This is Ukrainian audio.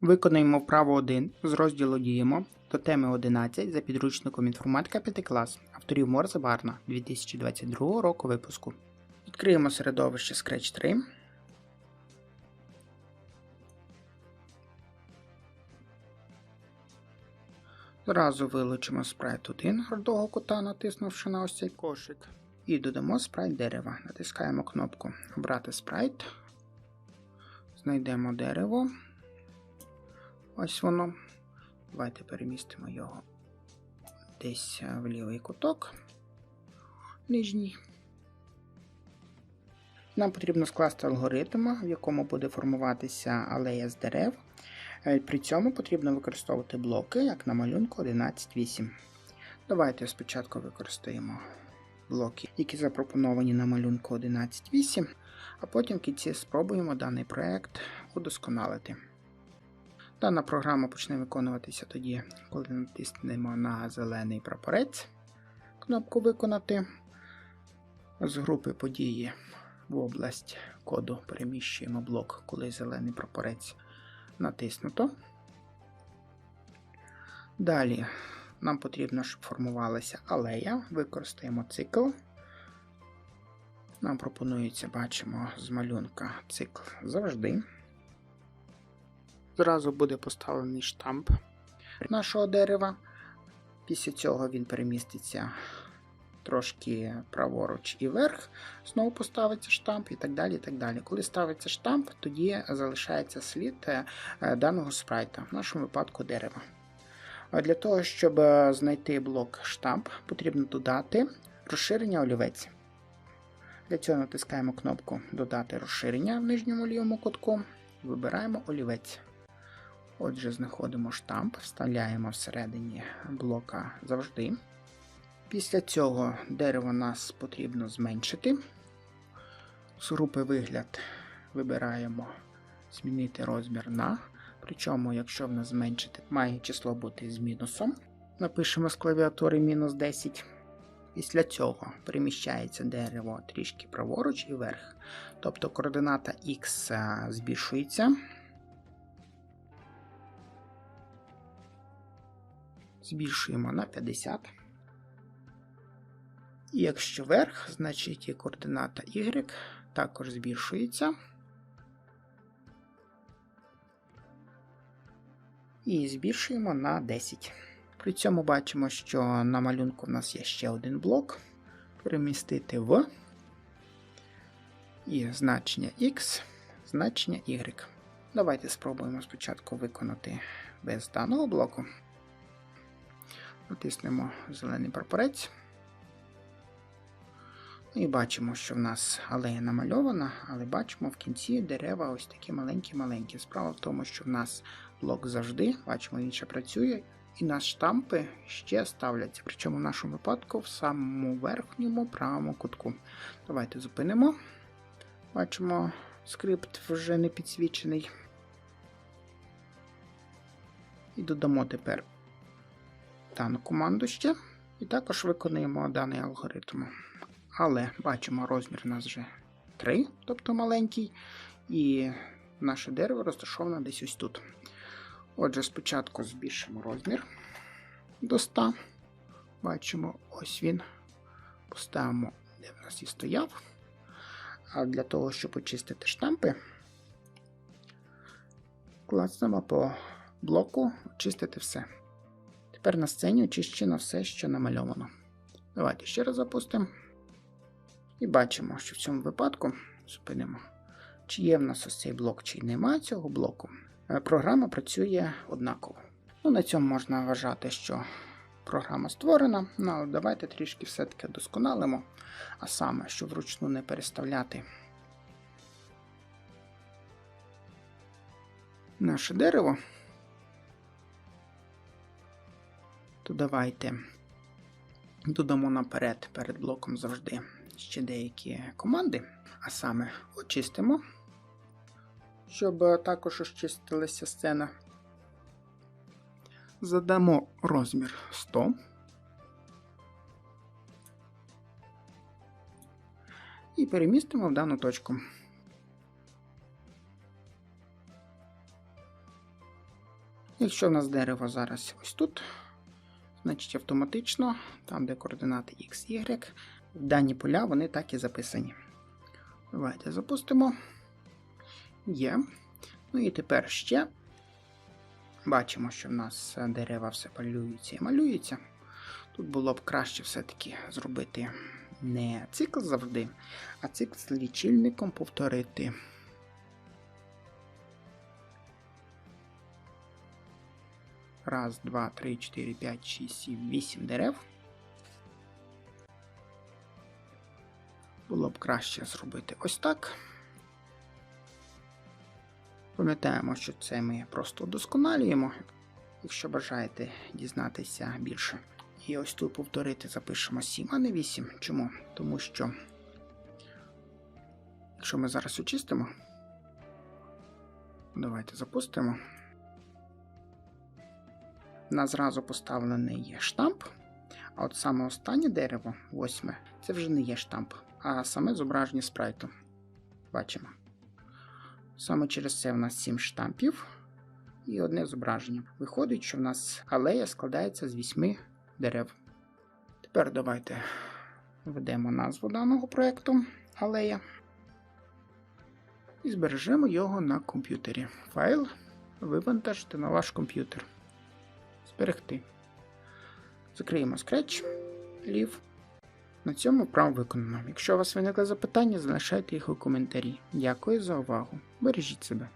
Виконаємо вправу 1 з розділу Діємо до теми 11 за підручником інформатика 5 клас авторів Морзе Барна 2022 року випуску. Відкриємо середовище Scratch 3. Зразу вилучимо спрайт 1 гордого кута, натиснувши на ось цей кошик. І додамо спрайт дерева. Натискаємо кнопку Обрати спрайт. Знайдемо дерево. Ось воно. Давайте перемістимо його десь в лівий куток нижній. Нам потрібно скласти алгоритм, в якому буде формуватися алея з дерев. Е, При цьому потрібно використовувати блоки, як на малюнку 11.8. Давайте спочатку використаємо блоки, які запропоновані на малюнку 11.8, а потім в кінці спробуємо даний проект удосконалити. Дана програма почне виконуватися тоді, коли натиснемо на зелений прапорець кнопку Виконати. З групи події в область коду переміщуємо блок, коли зелений прапорець натиснуто. Далі нам потрібно, щоб формувалася алея. Використаємо цикл. Нам пропонується, бачимо, з малюнка цикл завжди. Зразу буде поставлений штамп нашого дерева. Після цього він переміститься трошки праворуч і вверх, знову поставиться штамп і так далі. і так далі. Коли ставиться штамп, тоді залишається слід е, даного спрайта, в нашому випадку дерева. Для того, щоб е, знайти блок штамп, потрібно додати розширення олівець. Для цього натискаємо кнопку Додати розширення в нижньому лівому кутку. Вибираємо олівець. Отже, знаходимо штамп, вставляємо всередині блока завжди. Після цього дерево нас потрібно зменшити. З групи вигляд вибираємо змінити розмір на. Причому, якщо в нас зменшити, має число бути з мінусом. Напишемо з клавіатури мінус 10. Після цього переміщається дерево трішки праворуч і вверх. Тобто координата Х збільшується. Збільшуємо на 50. І якщо вверх, значить і координата Y також збільшується. І збільшуємо на 10. При цьому бачимо, що на малюнку в нас є ще один блок. Перемістити в і значення X, значення Y. Давайте спробуємо спочатку виконати без даного блоку. Натиснемо зелений прапорець. І бачимо, що в нас алея намальована, але бачимо в кінці дерева ось такі маленькі-маленькі. Справа в тому, що в нас блок завжди, бачимо, він ще працює, і на штампи ще ставляться. Причому в нашому випадку в самому верхньому правому кутку. Давайте зупинимо. Бачимо, скрипт вже не підсвічений. І додамо тепер дану команду ще. І також виконуємо даний алгоритм. Але бачимо, розмір у нас вже 3, тобто маленький, і наше дерево розташоване десь ось тут. Отже, спочатку збільшимо розмір до 100. Бачимо, ось він. Поставимо, де в нас і стояв. А для того, щоб очистити штампи, клацнемо по блоку очистити все. Тепер на сцені очищено все, що намальовано. Давайте ще раз запустимо. І бачимо, що в цьому випадку зупинимо, чи є в нас ось цей блок, чи немає цього блоку. Е, Програма працює однаково. Ну, На цьому можна вважати, що програма створена, ну, але давайте трішки все-таки досконалимо, а саме, щоб вручну не переставляти наше дерево, то давайте додамо наперед перед блоком завжди ще деякі команди, а саме очистимо, щоб також очистилася сцена. Задамо розмір 100. І перемістимо в дану точку. Якщо в нас дерево зараз ось тут, значить автоматично, там де координати X, Y, дані поля вони так і записані. Давайте запустимо. Є. Ну і тепер ще бачимо, що в нас дерева все малюються і малюються. Тут було б краще все-таки зробити не цикл завжди, а цикл з лічильником повторити. Раз, два, три, чотири, п'ять, шість, сім, вісім дерев. Було б краще зробити ось так. Пам'ятаємо, що це ми просто удосконалюємо. Якщо бажаєте дізнатися більше. І ось тут повторити запишемо 7, а не 8. Чому? Тому що, якщо ми зараз очистимо, давайте запустимо. У нас зразу поставлений є штамп. А от саме останнє дерево, восьме, це вже не є штамп, а саме зображення спрайту. Бачимо. Саме через це в нас 7 штампів і одне зображення. Виходить, що в нас алея складається з 8 дерев. Тепер давайте введемо назву даного проєкту алея. І збережемо його на комп'ютері. Файл вивантажити на ваш комп'ютер. Зберегти. Закриємо Scratch, Leave. На цьому право виконано. Якщо у вас виникли запитання, залишайте їх у коментарі. Дякую за увагу. Бережіть себе.